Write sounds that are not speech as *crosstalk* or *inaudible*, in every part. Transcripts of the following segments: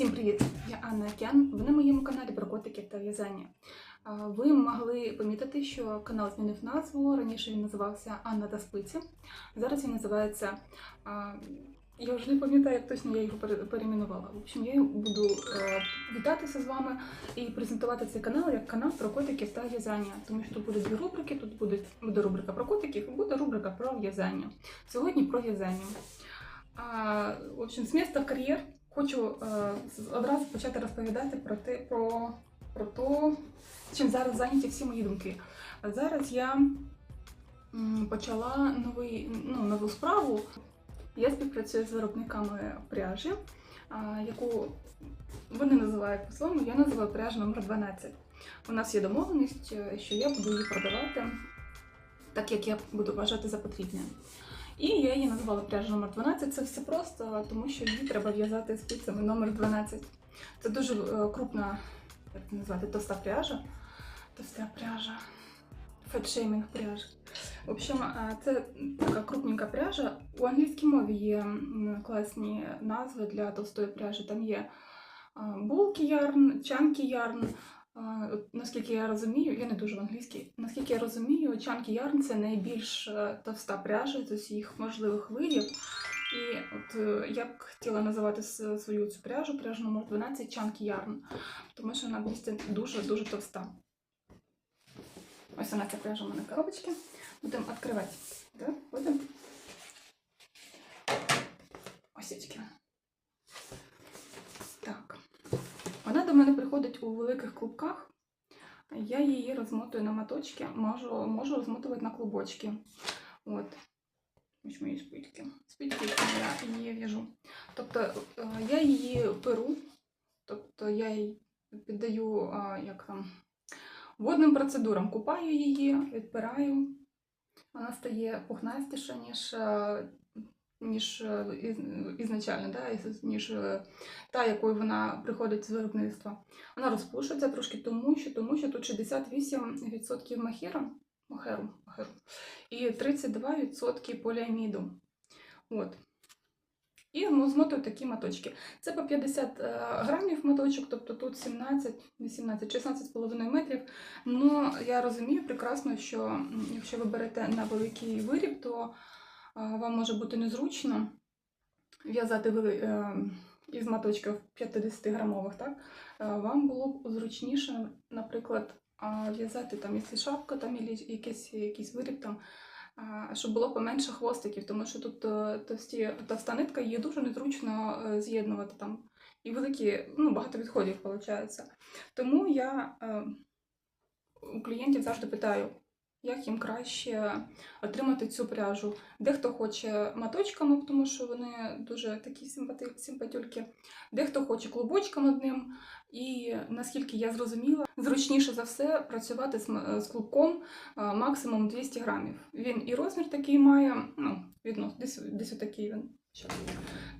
Всім привіт! Я Анна Океан. Ви на моєму каналі про котиків та в'язання. Ви могли помітити, що канал змінив назву. Раніше він називався Анна та спиці. Зараз він називається. Я вже не пам'ятаю, як точно я його пере- перейменувала. В общем, я буду е, вітатися з вами і презентувати цей канал як канал про котиків та в'язання. Тому що тут будуть дві рубрики. Тут буде, буде рубрика про котиків і буде рубрика про в'язання. Сьогодні про в'язання. В общем, з міста в кар'єр хочу е, одразу почати розповідати про те, про, про те, чим зараз зайняті всі мої думки. Зараз я почала новий, ну, нову справу. Я співпрацюю з виробниками пряжі, яку вони називають по-своєму, я називаю пряжа номер 12. У нас є домовленість, е, що я буду її продавати так, як я буду вважати за потрібне. І я її назвала пряжа номер 12. Це все просто, тому що її треба в'язати спицями номер 12. Це дуже е, крупна, як це назвати, товста пряжа. Товста пряжа. Фетшеймінг пряжа. В общем, е, це така крупненька пряжа. У англійській мові є класні назви для товстої пряжі. Там є булки ярн, чанки ярн. Наскільки я розумію, я не дуже в англійській. Наскільки я розумію, чанки ярн це найбільш е, товста пряжа з усіх можливих видів. І от е, я б хотіла називати свою цю пряжу, пряжу номер 12 чанки ярн, тому що вона дуже-дуже товста. Ось вона ця пряжа у мене в коробочці. Будемо відкривати. Ось очки. Так. Вона до мене приходить у великих клубках. Я її розмотую на моточки, можу, можу розмотувати на клубочки. От. Ось мої. Спички, які я її в'яжу. Тобто е, я її перу, тобто я її піддаю як там, водним процедурам. Купаю її, відпираю. Вона стає пухнастіша, ніж, е, ніж е, ізначально, да, ніж е, та, якою вона приходить з виробництва. Вона розпушується трошки тому, що, тому що тут 68% махера, махеру, махеру і 32% поліаміду. От. І змотую такі моточки. Це по 50 е, грамів моточок, тобто тут 17, 18, 16,5 метрів. Ну, я розумію прекрасно, що якщо ви берете на великий виріб, то вам може бути незручно в'язати е, із моточків 50-грамових, так? Е, Вам було б зручніше, наприклад, в'язати там, якщо шапка, там, якийсь, якийсь виріб там, щоб було поменше хвостиків, тому що тут е, товсті, товста нитка, її дуже незручно з'єднувати там. І великі, ну, багато відходів виходить. Тому я у клієнтів завжди питаю, як їм краще отримати цю пряжу. Дехто хоче маточками, тому що вони дуже такі симпатюльки. Дехто хоче клубочком одним. І наскільки я зрозуміла, зручніше за все працювати з, клубком максимум 200 грамів. Він і розмір такий має, ну, десь, десь отакий він.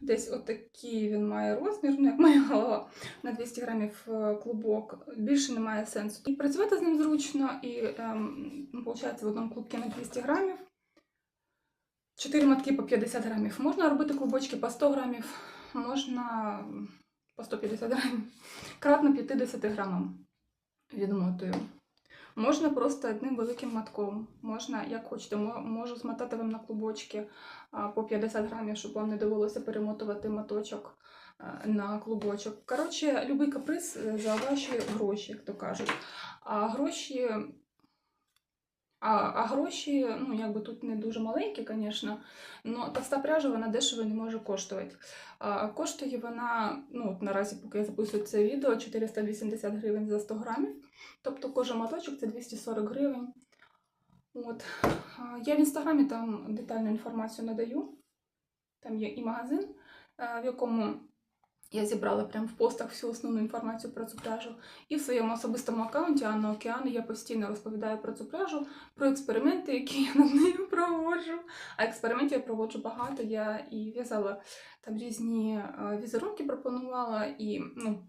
Десь отакий він має розмір, ну як моя голова, на 200 грамів е, клубок. Більше немає сенсу. І працювати з ним зручно, і ем, виходить в одному клубці на 200 грамів. 4 матки по 50 грамів. Можна робити клубочки по 100 грамів, можна по 150 грамів. Кратно 50 грамам відмотую. Можна просто одним великим матком. Можна, як хочете, можу змотати вам на клубочки по 50 грамів, щоб вам не довелося перемотувати моточок на клубочок. Коротше, любий каприз е, за ваші гроші, як то кажуть. А гроші. А, а гроші, ну, якби тут не дуже маленькі, звісно, але товста пряжа вона дешево не може коштувати. А, коштує вона, ну, от наразі, поки я записую це відео, 480 гривень за 100 грамів. Тобто кожен моточок це 240 гривень. От. Я в інстаграмі там детальну інформацію надаю. Там є і магазин, е, в якому я зібрала прямо в постах всю основну інформацію про цю пряжу. І в своєму особистому аккаунті Анна Океан я постійно розповідаю про цю пряжу, про експерименти, які я над нею проводжу. А експериментів я проводжу багато. Я і в'язала там різні е, візерунки, пропонувала, і ну,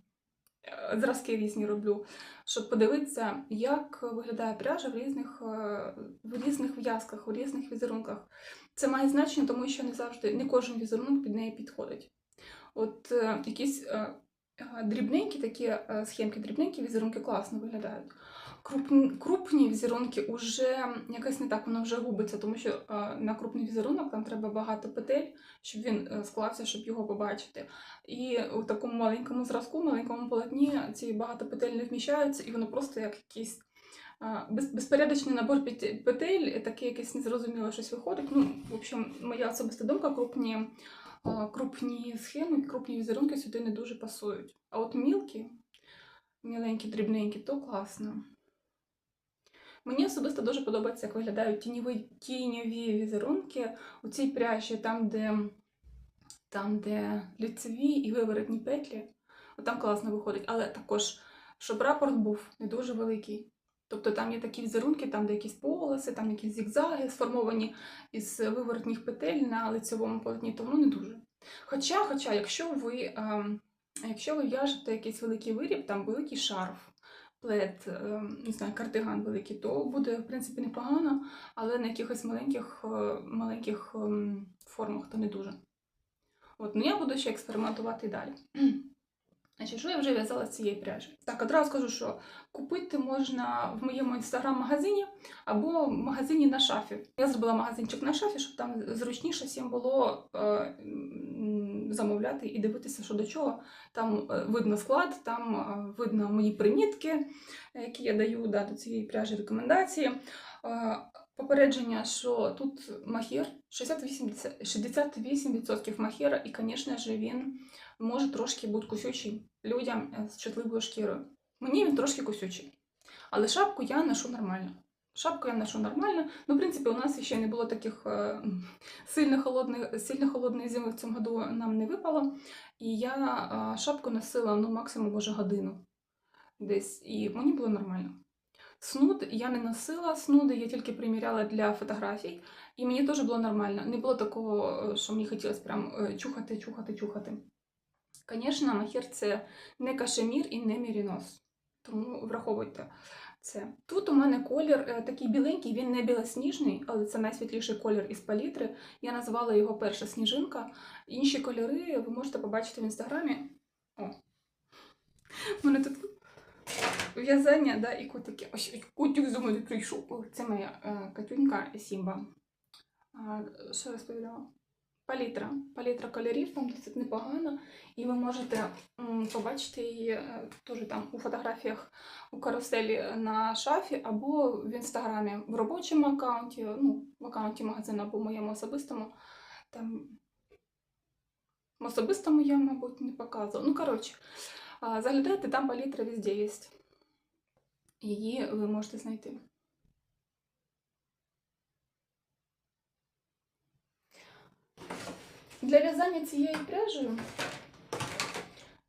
е, зразки різні роблю, щоб подивитися, як виглядає пряжа в різних, е, в різних в'язках, у різних візерунках. Це має значення, тому що не завжди не кожен візерунок під неї підходить. От е, якісь е, е, дрібненькі такі схемки, дрібненькі візерунки класно виглядають. Крупні, візерунки вже якось не так, воно вже губиться, тому що на крупний візерунок там треба багато петель, щоб він склався, щоб його побачити. І у такому маленькому зразку, маленькому полотні ці багато петель не вміщаються, і воно просто як якийсь безпорядочний набор петель, таке якесь незрозуміле щось виходить. Ну, в общем, моя особиста думка, крупні, крупні схеми, крупні візерунки сюди не дуже пасують. А от мілкі, міленькі, дрібненькі, то класно. Мені особисто дуже подобається, як виглядають тіньові, тіньові візерунки у цій пряжі, там, де, там, де лицеві і виворотні петлі. От там класно виходить, але також, щоб рапорт був не дуже великий. Тобто там є такі візерунки, там де якісь полоси, там якісь зігзаги сформовані із виворотніх петель на лицевому полотні, то воно не дуже. Хоча, хоча, якщо ви, ем, якщо ви в'яжете якийсь великий виріб, там великий шарф, плед, ем, не знаю, кардиган великий, то буде, в принципі, непогано, але на якихось маленьких, е, маленьких ем, формах то не дуже. От, ну я буду ще експериментувати і далі. Значить, що я вже в'язала з цієї пряжі? Так, одразу скажу, що купити можна в моєму інстаграм-магазині або в магазині на шафі. Я зробила магазинчик на шафі, щоб там зручніше всім було е, замовляти і дивитися, що до чого. Там е, видно склад, там е, видно мої примітки, які я даю да, до цієї пряжі рекомендації. Е, Попередження, що тут махір 68%, 68% махіра, і, звісно ж, він може трошки бути кусючий людям е, з чутливою шкірою. Мені він трошки кусючий. Але шапку я ношу нормально. Шапку я ношу нормально. Ну, в принципі, у нас ще не було таких е, *laughs* сильно холодних, сильно холодної зими в цьому году нам не випало. І я е, шапку носила ну, максимум може годину десь. І мені було нормально. Снуд я не носила, снуди я тільки приміряла для фотографій, і мені теж було нормально. Не було такого, що мені хотілося прям чухати, чухати, чухати. Звісно, махір це не кашемір і не мірінос. Тому враховуйте це. Тут у мене колір е, такий біленький, він не білосніжний, але це найсвітліший колір із палітри. Я назвала його перша сніжинка. Інші кольори ви можете побачити в інстаграмі. О! У мене тут в'язання да, і котики. Ось котик за мною прийшов. Це моя е, Катюнька Сімба. Що розповідала? Палітра. Палітра кольорів там досить непогано. І ви можете побачити її е, теж там у фотографіях у каруселі на шафі або в інстаграмі в робочому аккаунті, ну, в аккаунті магазину або в моєму особистому. Там в особистому я, мабуть, не показувала. Ну, коротше, заглядайте, там палітра везде є. Її ви можете знайти. Для в'язання цієї пряжі.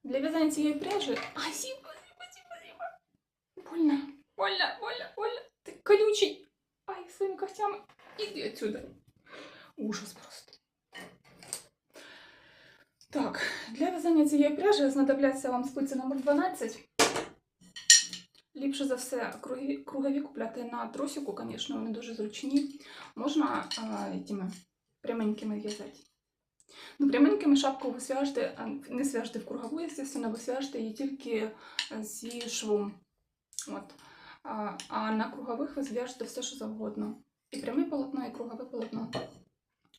Для в'язання цієї пряжі. Ай, сіпа, сіпа, сіпа, сіпа. Больно, больно, больно, больно. Ти колючий. Ай, своїми когтями. Іди отсюда. Ужас просто. Так, для в'язання цієї пряжі знадобляться вам спиці номер 12. Ліпше за все кругові купляти на тросику, звісно, вони дуже зручні. Можна а, тими пряменькими в'язати. Ну, пряменькими шапку ви не свяжте в кругову, звісно, ви зв'яжете її тільки е, зі швом. От. А, а на кругових ви зв'яжете все, що завгодно. І пряме полотно, і кругове полотно.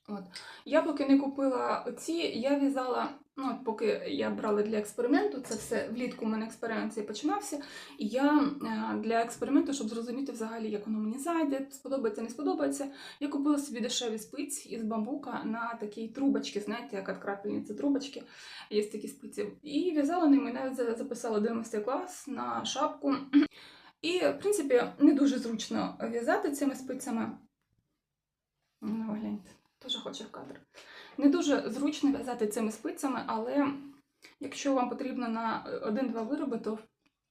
От. Я поки не купила оці, я в'язала, ну, поки я брала для експерименту, це все влітку у мене експеримент цей починався. І я е, для експерименту, щоб зрозуміти взагалі, як воно мені зайде, сподобається, не сподобається, я купила собі дешеві спиці із бамбука на такі трубочки, знаєте, як від крапельниці трубочки, є такі спиці. І в'язала ними, навіть записала один майстер-клас на шапку. І, в принципі, не дуже зручно в'язати цими спицями. Ну, гляньте, теж хоче в кадр. Не дуже зручно в'язати цими спицями, але якщо вам потрібно на один-два вироби, то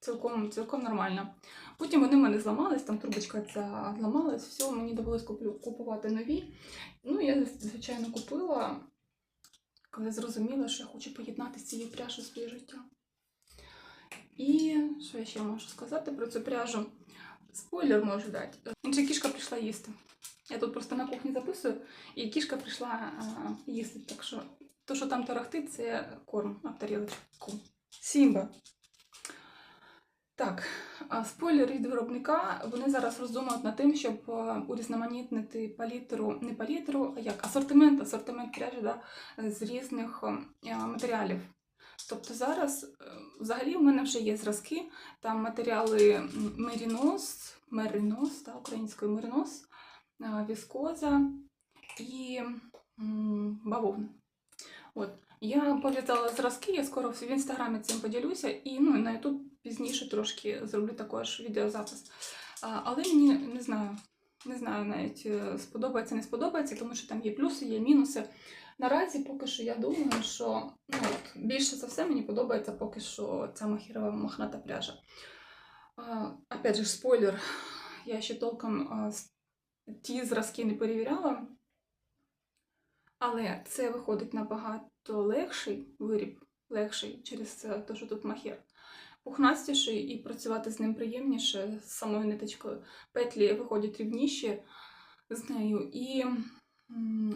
цілком, цілком нормально. Потім вони в мене зламались, там трубочка ця зламалась, все, мені довелось купувати нові. Ну, я, звичайно, купила, коли зрозуміла, що я хочу поєднати з цією пряжею своє життя. І що я ще можу сказати про цю пряжу? Спойлер можу дати. Інша кішка прийшла їсти. Я тут просто на кухні записую, і кішка прийшла а, їсти. Так що то, що там тарахтить, це корм на тарілочку. Сімба. Так, а спойлер від виробника. Вони зараз роздумують над тим, щоб е, урізноманітнити палітру, не палітру, а як асортимент, асортимент пряжі да, з різних е, матеріалів. Тобто зараз е, взагалі в мене вже є зразки, там матеріали мерінос, меринос, да, українською меринос, е, віскоза і бавовна. От. Я пов'язала зразки, я скоро в інстаграмі цим поділюся, і ну, на YouTube пізніше трошки зроблю також відеозапис. Але мені не знаю, не знаю навіть е, сподобається, не сподобається, тому що там є плюси, є мінуси. Наразі поки що я думаю, що ну, от, більше за все мені подобається поки що ця махірова мохната пряжа. Опять же, спойлер, я ще толком ті зразки не перевіряла. Але це виходить набагато легший виріб, легший через те, що тут махер. Пухнастіший і працювати з ним приємніше з самою ниточкою. Петлі виходять рівніші з нею і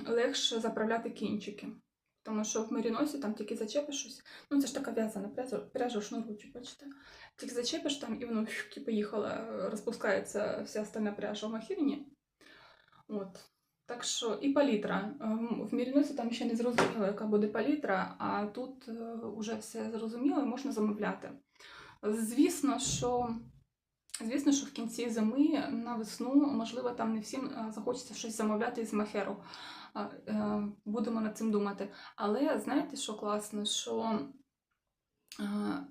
легше заправляти кінчики. Тому що в меріносі там тільки зачепиш щось. Ну, це ж така в'язана пряжа, пряжа бачите. Тільки зачепиш там і воно поїхала, розпускається вся остальна пряжа в махірні. От. Так що і палітра. Ем, В Міріносі там ще не зрозуміло, яка буде палітра, а тут вже все зрозуміло і можна замовляти. Звісно, що. Звісно, що в кінці зими на весну, можливо, там не всім е, захочеться щось замовляти з махеру. Е, Будемо над цим думати. Але знаєте, що класно, що е,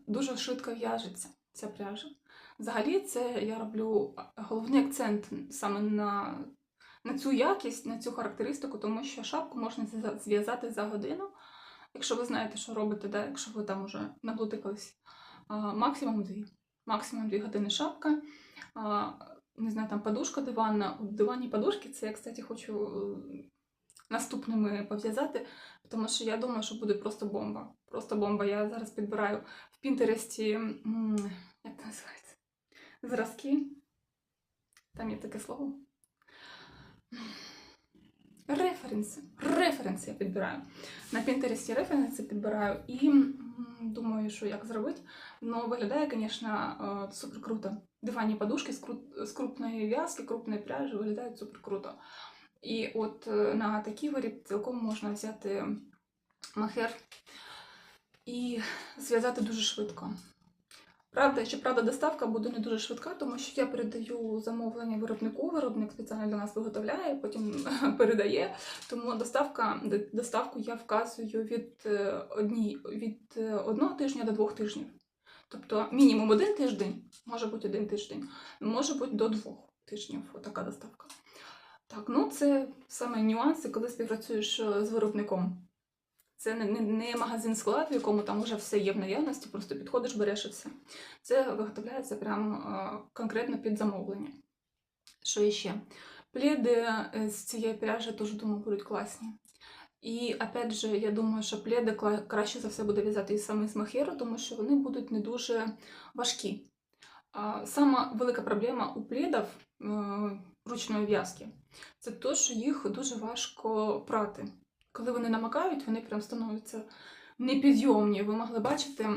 дуже швидко в'яжеться ця пряжа. Взагалі, це я роблю головний акцент саме на на цю якість, на цю характеристику, тому що шапку можна зв'язати за годину, якщо ви знаєте, що робите, да? якщо ви там уже наблудикались. А, максимум дві. Максимум дві години шапка. Не знаю, там подушка диванна. У диванні подушки це я, кстати, хочу е, наступними пов'язати, тому що я думаю, що буде просто бомба. Просто бомба. Я зараз підбираю в Пінтересті, як це називається? Зразки. Там є таке слово. Референси. Референси я підбираю. На Пінтересті референси підбираю і думаю, що як зробити. Ну, виглядає, звісно, супер круто. Диванні подушки з крупної в'язки, крупної пряжі виглядають супер круто. І от е, на такий виріб цілком можна взяти махер і зв'язати дуже швидко. Правда, щоправда, доставка буде не дуже швидка, тому що я передаю замовлення виробнику, виробник спеціально для нас виготовляє, потім *laughs* передає. Тому доставка, доставку я вказую від, е, одній, від е, одного тижня до двох тижнів. Тобто мінімум один тиждень, може бути один тиждень, може бути до двох тижнів така доставка. Так, ну це саме нюанси, коли співпрацюєш е, з виробником. Це не, не, не магазин склад, в якому там вже все є в наявності, просто підходиш, береш і все. Це виготовляється прямо е, конкретно під замовлення. Що іще? Пліди е, з цієї пряжі теж думаю будуть класні. І опять же, я думаю, що пледи краще за все буде в'язати і саме з махеру, тому що вони будуть не дуже важкі. Сама велика проблема у пледів е, ручної в'язки це те, що їх дуже важко прати. Коли вони намакають, вони прям становляться непідйомні. Ви могли бачити,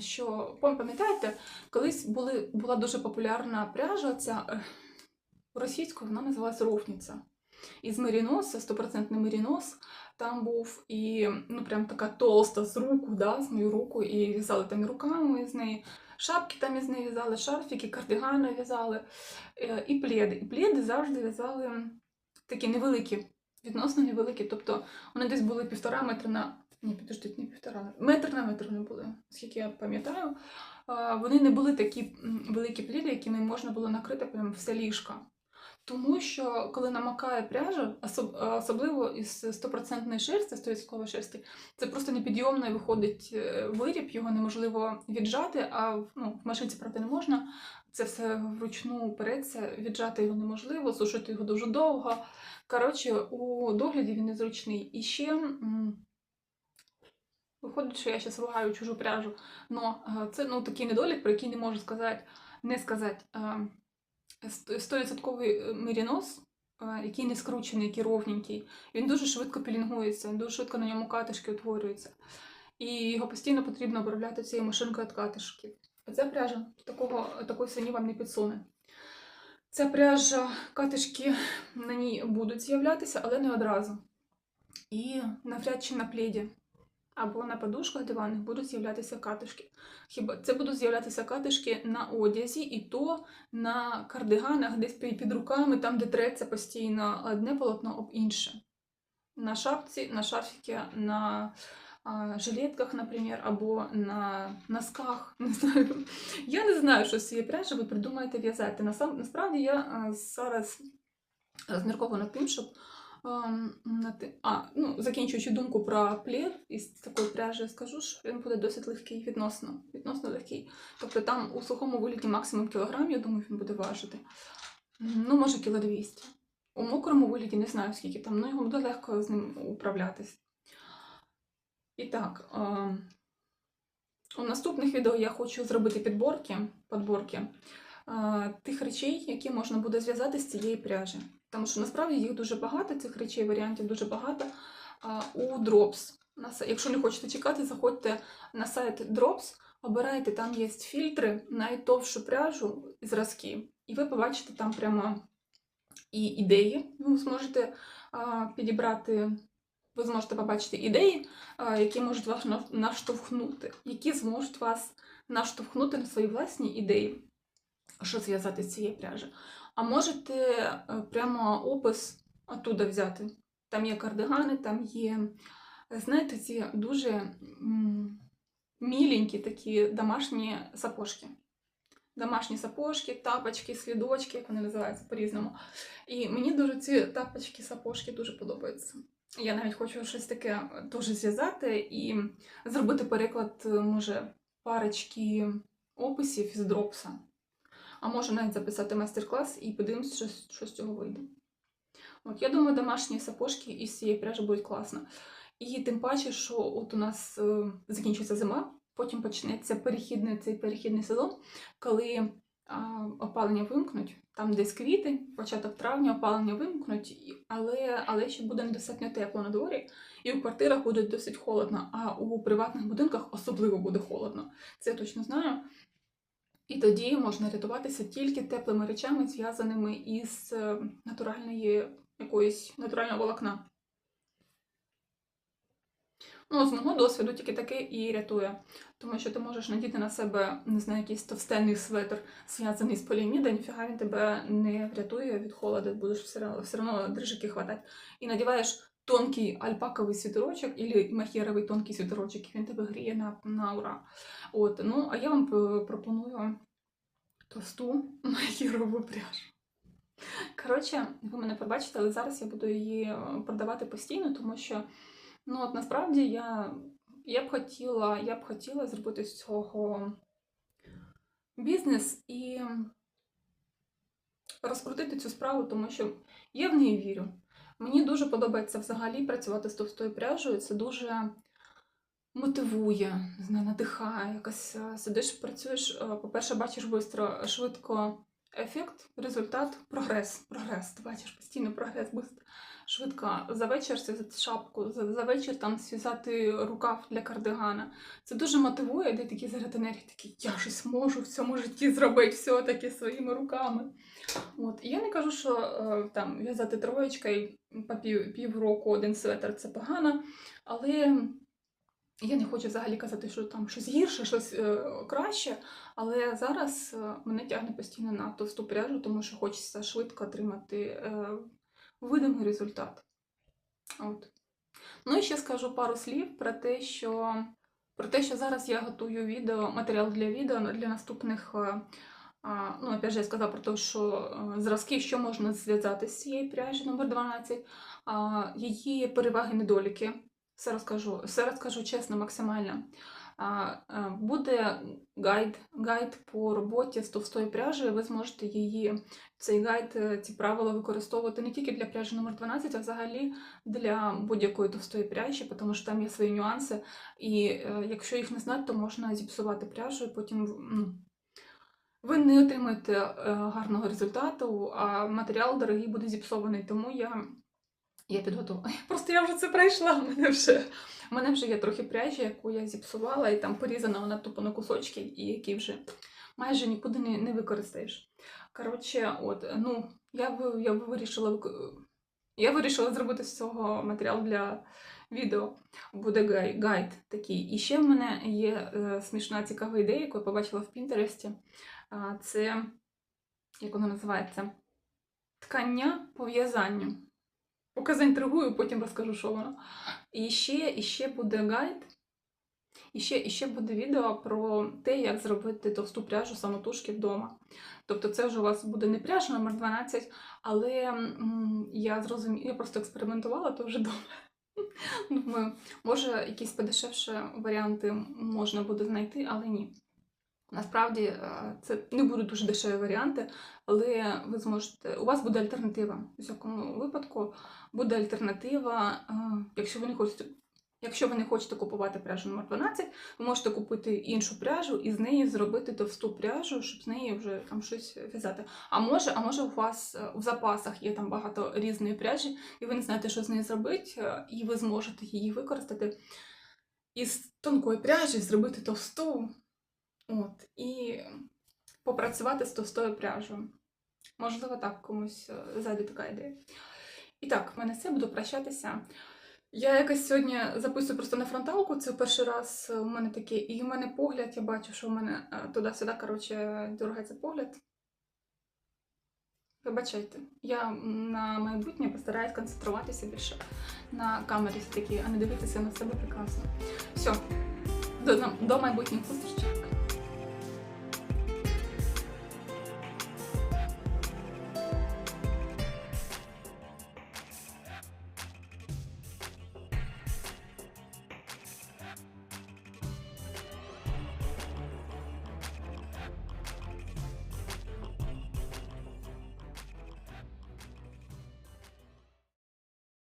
що пам'ятаєте, колись були, була дуже популярна пряжа, ця е, російською вона називалась Ровниця. Із меріноса, стопроцентний мерінос. Там був і ну прям така толста з руку, да, з мою руку, і в'язали там руками з неї. Шапки там із неї в'язали, шарфіки, кардигани в'язали, е, і пледи. І пледи завжди в'язали такі невеликі, відносно невеликі. Тобто вони десь були півтора метра на. Ні, підождіть, не півтора. Метр на метр не були, скільки я пам'ятаю. Вони не були такі великі пліди, якими можна було накрити прям все ліжко. Тому що коли намакає пряжа, особливо із 100% шерсті, 100% шерсті, це просто непідйомно виходить е, виріб, його неможливо віджати, а ну, в машинці, правда, не можна. Це все вручну переться, віджати його неможливо, сушити його дуже довго. Коротше, у догляді він незручний. І ще виходить, що я зараз ругаю чужу пряжу. Но е, це ну, такий недолік, про який не можу сказати, не сказати. Е, ст- Стовідсотковий мерінос, е, який не скручений, який ровненький, він дуже швидко пілінгується, дуже швидко на ньому катишки утворюються. і його постійно потрібно обробляти цією машинкою від катишків. Ця пряжа такого, такої свині вам не підсуне. Ця пряжа, катишки на ній будуть з'являтися, але не одразу. І навряд чи на пледі або на подушках диванних будуть з'являтися катишки. Хіба це будуть з'являтися катишки на одязі, і то на кардиганах, десь під руками, там, де треться постійно одне полотно об інше. На шапці, на шарфіки, на а, жилетках, наприклад, або на носках. *laughs* Не знаю. Я не знаю, що з цієї пряжі ви придумаєте в'язати. Насправді я зараз розміркована тим, щоб а, ну, закінчуючи думку про плед із такої пряжі, скажу, що він буде досить легкий відносно, відносно легкий. Тобто там у сухому вигляді максимум кілограм, я думаю, він буде важити. Ну, може, кіло 200. У мокрому вигляді не знаю, скільки там, ну його буде легко з ним управлятись. І так, у наступних відео я хочу зробити підборки, подборки тих речей, які можна буде зв'язати з цієї пряжі. Тому що насправді їх дуже багато, цих речей, варіантів дуже багато. У Drops. Якщо не хочете чекати, заходьте на сайт Drops, обирайте, там є фільтри, найтовшу пряжу і зразки. І ви побачите там прямо і ідеї. Ви зможете підібрати, ви зможете побачити ідеї, які можуть вас наштовхнути, які зможуть вас наштовхнути на свої власні ідеї, що зв'язати з цієї пряжі. А можете е, прямо опис оттуда взяти. Там є кардигани, там є, е, знаєте, ці дуже міленькі такі домашні сапожки. Домашні сапожки, тапочки, слідочки, як вони називаються по-різному. І мені дуже ці тапочки, сапожки дуже подобаються. Я навіть хочу щось таке теж зв'язати і зробити переклад, е, може, парочки описів з дропса. А може навіть записати майстер-клас і подивимося, що, що з цього вийде. От, я думаю, домашні сапожки із цієї пряжі будуть класно. І тим паче, що от у нас е, закінчується зима, потім почнеться перехідний цей перехідний сезон, коли а, опалення вимкнуть, там десь квітень, початок травня опалення вимкнуть, але, але ще буде недостатньо тепло на дворі, і у квартирах буде досить холодно, а у приватних будинках особливо буде холодно. Це я точно знаю. І тоді можна рятуватися тільки теплими речами, зв'язаними із е, натуральної якоїсь натурального волокна. Ну, з мого досвіду тільки таке і рятує. Тому що ти можеш надіти на себе, не знаю, якийсь товстенний светр, зв'язаний з поліаміда, ніфіга він тебе не врятує від холоду, будеш все одно, все дрижики хватати. І надіваєш тонкий альпаковий світерочок, або махеровий тонкий світерочок, і він тебе гріє на, на ура. От, ну, а я вам пропоную товсту *laughs* махерову пряжу. Коротше, ви мене побачите, але зараз я буду її е, продавати постійно, тому що ну, от насправді я, я б хотіла, я б хотіла зробити з цього бізнес і розкрутити цю справу, тому що я в неї вірю. Мені дуже подобається взагалі працювати з товстою пряжею. Це дуже мотивує, не надихає. Якось е, сидиш, працюєш, е, по-перше, бачиш бистро, швидко ефект, результат, прогрес. Прогрес. Ти бачиш постійно прогрес, швидко. За вечір зв'язати шапку, за, за вечір там зв'язати рукав для кардигана. Це дуже мотивує, де такий заряд енергії, такий, я щось можу в цьому житті зробити все-таки своїми руками. От. І я не кажу, що е, там в'язати троєчкою по пів, півроку один светр це погано, але я не хочу взагалі казати, що там щось гірше, щось е, краще. Але зараз е, мене тягне постійно на товсту пряжу, тому що хочеться швидко отримати е, видимий результат. От. Ну і ще скажу пару слів про те, що, про те, що зараз я готую відео, матеріал для відео для наступних. е, ну, опять же, я сказала про те, що е, зразки, що можна зв'язати з цієї пряжі номер 12, її переваги, недоліки. Все розкажу, все розкажу чесно, максимально. Буде гайд, гайд по роботі з товстою пряжею. Ви зможете її, цей гайд, е, ці правила використовувати не тільки для пряжі номер 12, а взагалі для будь-якої товстої пряжі, тому що там є свої нюанси. І е, якщо їх не знати, то можна зіпсувати пряжу і потім. ну, ви не отримаєте е, гарного результату, а матеріал дорогий буде зіпсований. Тому я, я підготувала. *laughs* Просто я вже це пройшла, в мене вже, У мене вже є трохи пряжі, яку я зіпсувала, і там порізана вона тупо на кусочки, і які вже майже нікуди не, не використаєш. Коротше, от, ну, я, я вирішила я вирішила зробити з цього матеріал для відео. Буде гай, гайд такий. І ще в мене є е, смішна цікава ідея, яку я побачила в Пінтересті. Це, як воно називається? Ткання по в'язанню. Поки заінтригую, потім розкажу, що воно. І ще, і ще буде гайд. І ще, і ще буде відео про те, як зробити товсту пряжу самотужки вдома. Тобто це вже у вас буде не пряжа номер 12, але м, я зрозуміла, я просто експериментувала, то вже вдома. Думаю, може, якісь подешевші варіанти можна буде знайти, але ні. Насправді е, це не будуть дуже дешеві варіанти, але ви зможете. У вас буде альтернатива. В якому випадку буде альтернатива, е, якщо ви не хочете. Якщо ви не хочете купувати пряжу номер 12, ви можете купити іншу пряжу і з неї зробити товсту пряжу, щоб з неї вже там щось в'язати. А може, а може у вас е, в запасах є там багато різної пряжі, і ви не знаєте, що з нею зробити, і ви зможете її використати із тонкої пряжі, зробити товсту. От, і попрацювати з товстою пряжею. Можливо, так комусь е, зайде така ідея. І так, в мене все, буду прощатися. Я якось сьогодні записую просто на фронталку, це перший раз у мене таке, і в мене погляд, я бачу, що в мене е, туди-сюди, коротше, дергається погляд. Вибачайте, я на майбутнє постараюсь концентруватися більше на камері все-таки, а не дивитися на себе прекрасно. Все, до, до майбутніх зустрічей.